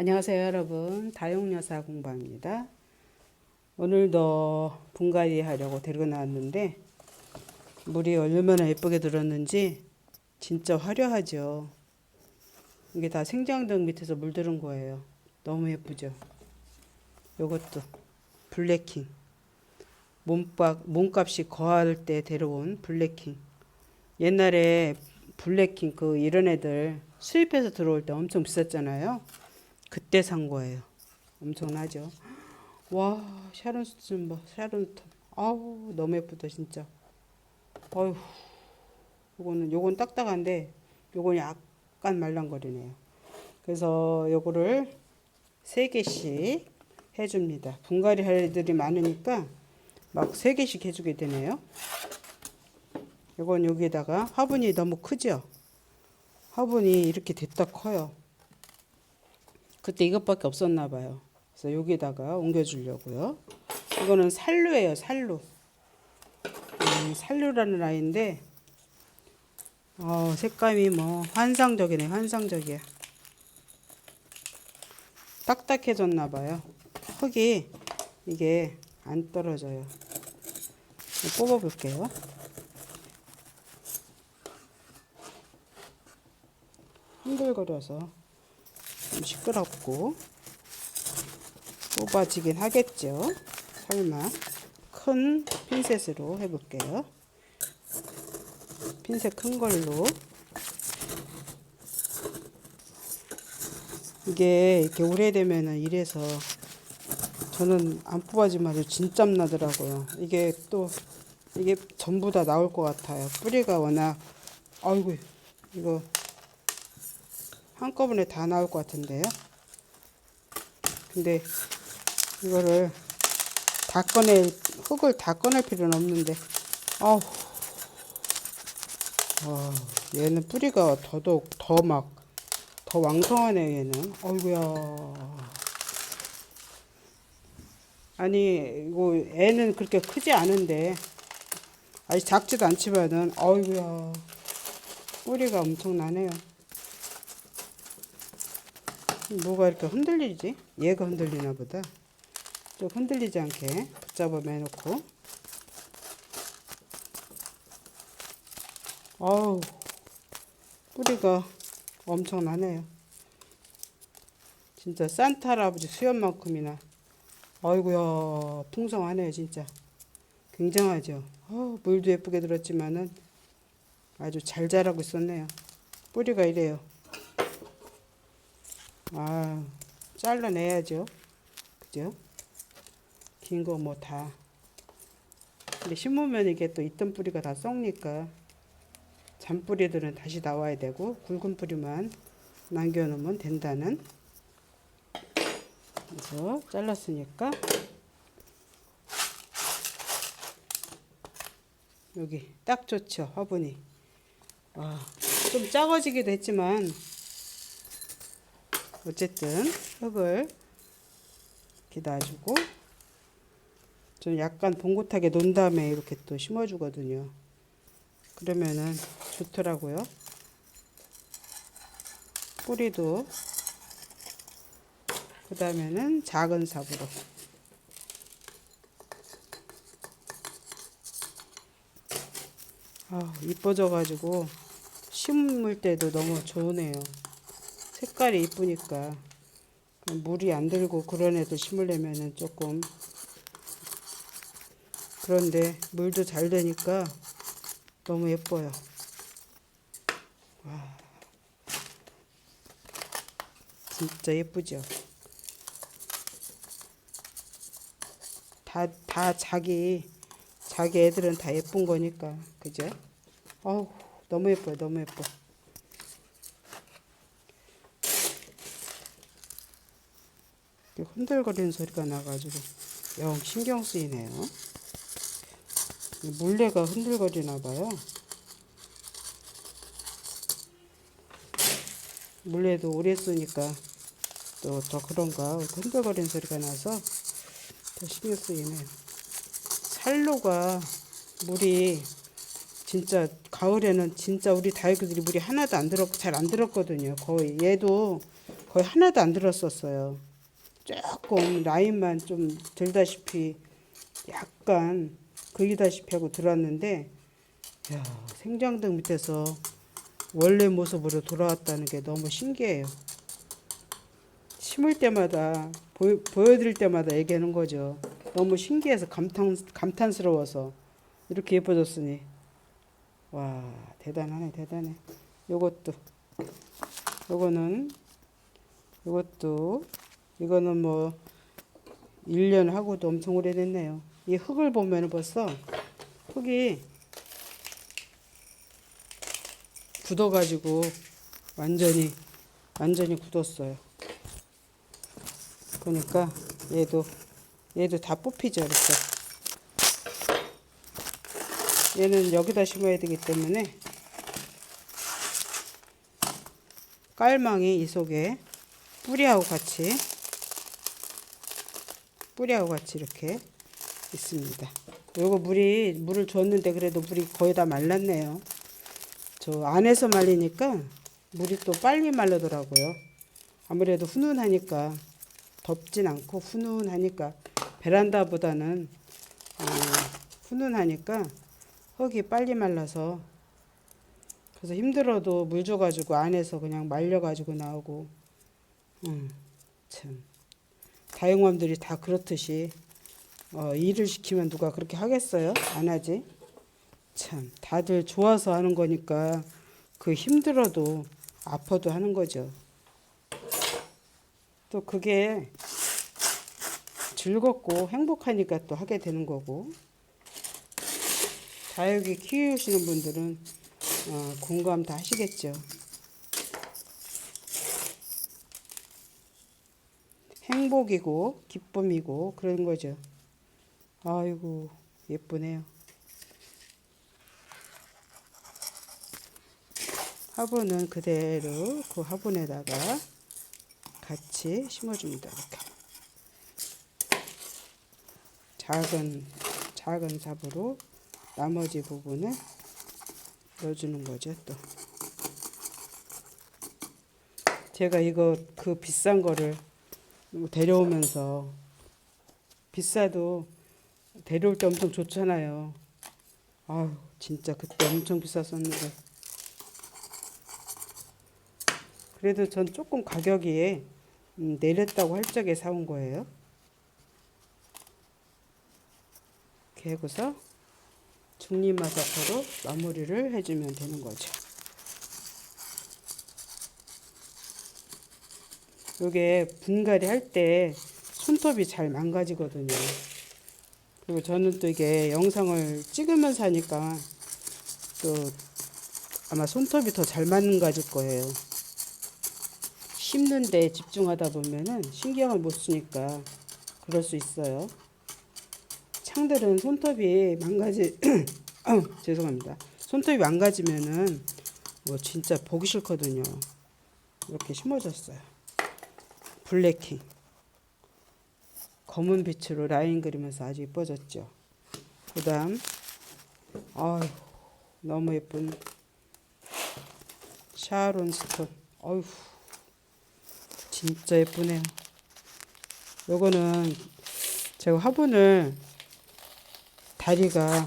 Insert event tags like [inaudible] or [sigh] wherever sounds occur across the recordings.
안녕하세요 여러분. 다용여사 공방입니다. 오늘도 분갈이 하려고 데리고 나왔는데 물이 얼마나 예쁘게 들었는지 진짜 화려하죠. 이게 다 생장등 밑에서 물 들은 거예요. 너무 예쁘죠? 요것도 블랙킹. 몸값, 몸값이 거할 때 데려온 블랙킹. 옛날에 블랙킹 그 이런 애들 수입해서 들어올 때 엄청 비쌌잖아요 그때 산 거예요. 엄청나죠? 와, 샤론스 좀 봐. 샤론스톤. 아우, 너무 예쁘다, 진짜. 어휴. 요거는, 요건 딱딱한데, 요건 약간 말랑거리네요. 그래서 요거를 세 개씩 해 줍니다. 분갈이 할 애들이 많으니까 막 세 개씩 해 주게 되네요. 요건 여기에다가 화분이 너무 크죠? 화분이 이렇게 됐다 커요. 그때 이것밖에 없었나 봐요. 그래서 여기다가 옮겨주려고요. 이거는 살루예요, 살루. 음, 살루라는 아이인데, 어, 색감이 뭐 환상적이네, 환상적이야. 딱딱해졌나 봐요. 흙이 이게 안 떨어져요. 뽑아볼게요. 흔들거려서 좀 시끄럽고 뽑아지긴 하겠죠. 설마 큰 핀셋으로 해볼게요. 핀셋 큰 걸로 이게 이렇게 오래되면은 이래서 저는 안 뽑아지면 아주 진땀 나더라고요. 이게 또 이게 전부 다 나올 것 같아요. 뿌리가 워낙 아이고 이거 한꺼번에 다 나올 것 같은데요. 근데 이거를 다 꺼낼 흙을 다 꺼낼 필요는 없는데. 아우. 와 얘는 뿌리가 더더욱 더 막 더 왕성하네 얘는. 어이구야. 아니 이거 애는 그렇게 크지 않은데. 아직 작지도 않지만은. 어이구야. 뿌리가 엄청나네요 뭐가 이렇게 흔들리지? 얘가 흔들리나 보다. 좀 흔들리지 않게 붙잡아 매놓고. 어우, 뿌리가 엄청나네요. 진짜 산타 할아버지 수염만큼이나. 아이고야, 풍성하네요, 진짜. 굉장하죠. 어, 물도 예쁘게 들었지만은 아주 잘 자라고 있었네요. 뿌리가 이래요. 아, 잘라내야죠. 그죠? 긴 거 뭐 다. 근데 심으면 이게 또 있던 뿌리가 다 썩니까 잔뿌리들은 다시 나와야 되고 굵은 뿌리만 남겨놓으면 된다는. 그래서 잘랐으니까 여기 딱 좋죠 화분이. 와, 좀 작아지기도 했지만 어쨌든 흙을 이렇게 놔주고 좀 약간 봉긋하게 놓은 다음에 이렇게 또 심어주거든요. 그러면은 좋더라고요. 뿌리도 그 다음에는 작은 삽으로 아 이뻐져 가지고 심을 때도 너무 좋으네요. 색깔이 이쁘니까 물이 안 들고 그런 애들 심으려면은 조금 그런데 물도 잘 되니까 너무 예뻐요. 와 진짜 예쁘죠. 다 다 자기 자기 애들은 다 예쁜 거니까 그죠? 어우 너무 예뻐요, 너무 예뻐. 이렇게 흔들거리는 소리가 나가지고 영 신경 쓰이네요. 물레가 흔들거리나 봐요. 물레도 오래 쓰니까 또 더 그런가 흔들거리는 소리가 나서 더 신경 쓰이네요. 살로가 물이 진짜 가을에는 진짜 우리 다육이들이 물이 하나도 안 들었 잘 안 들었거든요. 거의 얘도 거의 하나도 안 들었었어요. 조금 라인만 좀 들다시피 약간 그리다시피 하고 들었는데 야, 생장등 밑에서 원래 모습으로 돌아왔다는 게 너무 신기해요. 심을 때마다 보여, 보여드릴 때마다 얘기하는 거죠. 너무 신기해서 감탄 감탄스러워서 이렇게 예뻐졌으니 와 대단하네 대단해. 요것도 요거는 요것도 이거는 뭐 1년 하고도 엄청 오래됐네요. 이 흙을 보면 벌써 흙이 굳어가지고 완전히 완전히 굳었어요. 그러니까 얘도 얘도 다 뽑히죠 이렇게. 얘는 여기다 심어야 되기 때문에 깔망이 이 속에 뿌리하고 같이 뿌리하고 같이 이렇게 있습니다. 요거 물이 물을 줬는데 그래도 물이 거의 다 말랐네요. 저 안에서 말리니까 물이 또 빨리 말르더라고요. 아무래도 훈훈하니까 덥진 않고 훈훈하니까 베란다보다는 어, 훈훈하니까 흙이 빨리 말라서 그래서 힘들어도 물 줘가지고 안에서 그냥 말려가지고 나오고 음, 참 다용맘들이 다 그렇듯이 어, 일을 시키면 누가 그렇게 하겠어요? 안 하지? 참 다들 좋아서 하는 거니까 그 힘들어도 아파도 하는 거죠. 또 그게 즐겁고 행복하니까 또 하게 되는 거고 다육이 키우시는 분들은 어, 공감 다 하시겠죠. 행복이고 기쁨이고 그런 거죠. 아이고 예쁘네요. 화분은 그대로 그 화분에다가 같이 심어줍니다. 이렇게 작은 작은 삽으로 나머지 부분을 넣어주는 거죠. 또 제가 이거 그 비싼 거를 데려오면서 비싸도 데려올 때 엄청 좋잖아요. 아유 진짜 그때 엄청 비쌌었는데 그래도 전 조금 가격이 음, 내렸다고 할 적에 사온 거예요. 이렇게 하고서 중립마사토로 마무리를 해주면 되는 거죠. 요게 분갈이 할 때 손톱이 잘 망가지거든요. 그리고 저는 또 이게 영상을 찍으면서 하니까 또 아마 손톱이 더잘 망가질 거예요. 심는데 집중하다 보면은 신경을 못 쓰니까 그럴 수 있어요. 창들은 손톱이 망가지 [clears throat] 어, 죄송합니다. 손톱이 망가지면은 뭐 진짜 보기 싫거든요. 이렇게 심어졌어요. 블랙킹 검은 빛으로 라인 그리면서 아주 예뻐졌죠. 그 다음 아유 너무 예쁜 샤론 스톤. 어휴 진짜 예쁘네요. 요거는 제가 화분을 다리가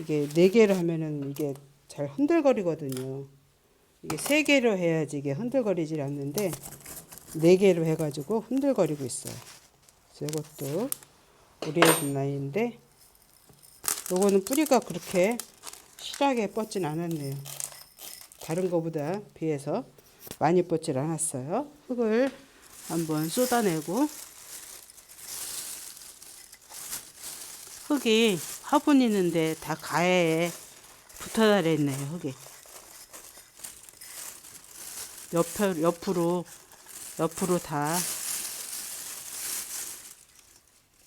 이게 네 개로 하면은 이게 잘 흔들거리거든요. 이게 세 개로 해야지 이게 흔들거리질 않는데 네 개로 해가지고 흔들거리고 있어요. 이것도 우리의 나이인데 요거는 뿌리가 그렇게 실하게 뻗진 않았네요. 다른 거보다 비해서 많이 뻗질 않았어요. 흙을 한번 쏟아내고 흙이 화분 있는데 다 가해에 붙어 달려 있네요. 흙이 옆 옆으로 옆으로 다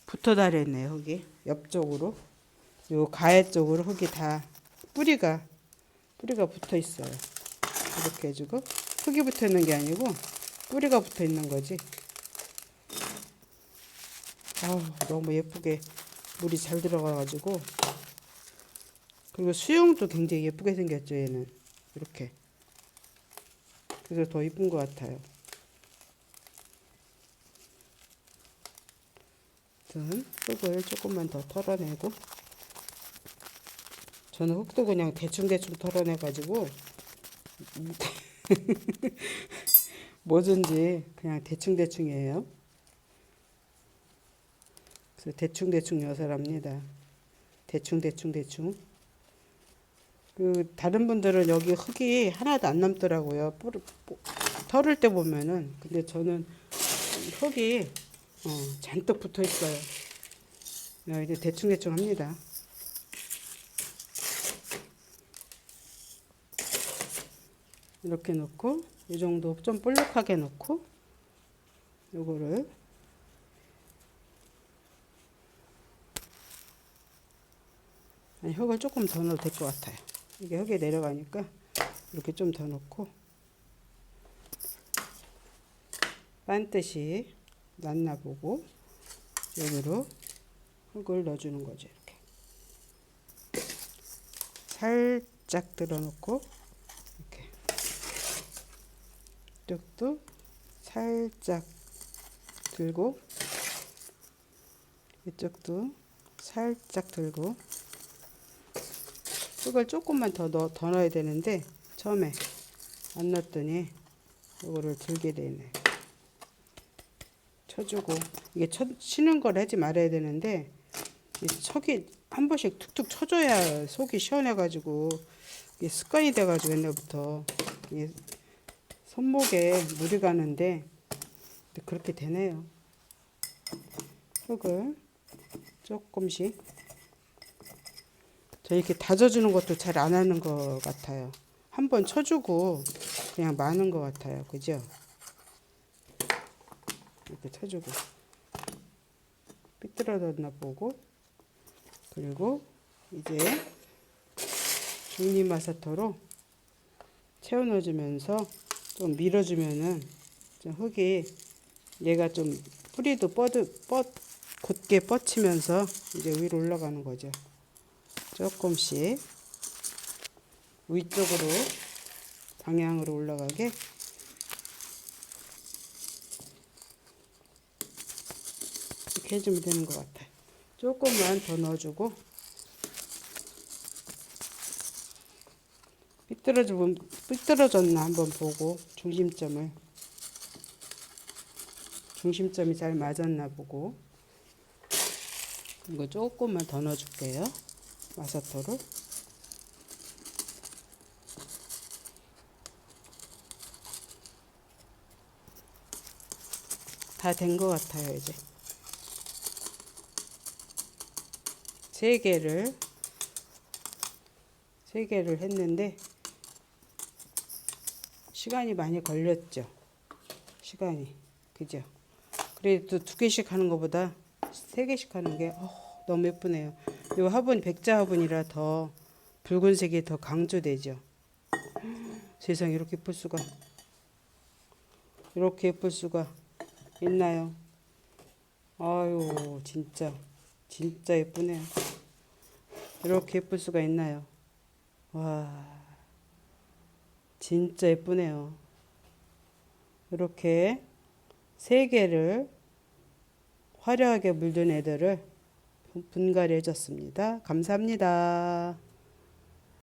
붙어 달려 있네요. 흙이 옆쪽으로 요 가해 쪽으로 흙이 다 뿌리가 뿌리가 붙어 있어요. 이렇게 해주고 흙이 붙어 있는 게 아니고 뿌리가 붙어 있는 거지. 아우 너무 예쁘게 물이 잘 들어가 가지고 그리고 수영도 굉장히 예쁘게 생겼죠 얘는 이렇게 그래서 더 이쁜 것 같아요. 아무튼 흙을 조금만 더 털어내고 저는 흙도 그냥 대충대충 털어내가지고 [laughs] 뭐든지 그냥 대충대충이에요. 그래서 대충대충 여설합니다. 대충대충대충. 그 다른 분들은 여기 흙이 하나도 안 남더라고요. 털을 때 보면은 근데 저는 흙이 어, 잔뜩 붙어 있어요. 야, 이제 대충대충 합니다. 이렇게 넣고 이 정도 좀 볼록하게 넣고 요거를 아니, 흙을 조금 더 넣어도 될 것 같아요. 이게 흙에 내려가니까 이렇게 좀 더 넣고 반듯이 놨나 보고 여기로 흙을 넣어주는 거죠. 이렇게 살짝 들어놓고 이렇게 이쪽도 살짝 들고 이쪽도 살짝 들고 흙을 조금만 더 넣어 더 넣어야 되는데 처음에 안 넣었더니 이거를 들게 되네. 쳐주고 이게 쳐, 치는 걸 하지 말아야 되는데 이 척이 한 번씩 툭툭 쳐줘야 속이 시원해가지고 이게 습관이 돼가지고 옛날부터 이게 손목에 물이 가는데 그렇게 되네요. 흙을 조금씩 저 이렇게 다져주는 것도 잘 안 하는 것 같아요. 한번 쳐주고 그냥 마는 것 같아요. 그죠? 이렇게 쳐주고 삐뚤어졌나 보고 그리고 이제 중리마사토로 채워 넣어주면서 좀 밀어주면은 좀 흙이 얘가 좀 뿌리도 뻗어 뻗 곧게 뻗치면서 이제 위로 올라가는 거죠. 조금씩 위쪽으로 방향으로 올라가게 이렇게 해주면 되는 것 같아요. 조금만 더 넣어주고. 삐뚤어지면 삐뚤어졌나 한번 보고 중심점을. 중심점이 잘 맞았나 보고. 이거 조금만 더 넣어줄게요. 마사토를. 다 된 것 같아요 이제 세 개를 세 개를 했는데 시간이 많이 걸렸죠. 시간이. 그죠? 그래도 두 개씩 하는 것보다 세 개씩 하는 게 어, 너무 예쁘네요. 이 화분 백자 화분이라 더 붉은색이 더 강조되죠. 세상 이렇게 예쁠 수가. 이렇게 예쁠 수가 있나요? 아유 진짜 진짜 예쁘네요. 이렇게 예쁠 수가 있나요? 와 진짜 예쁘네요. 이렇게 세 개를 화려하게 물든 애들을 분갈이 해줬습니다. 감사합니다.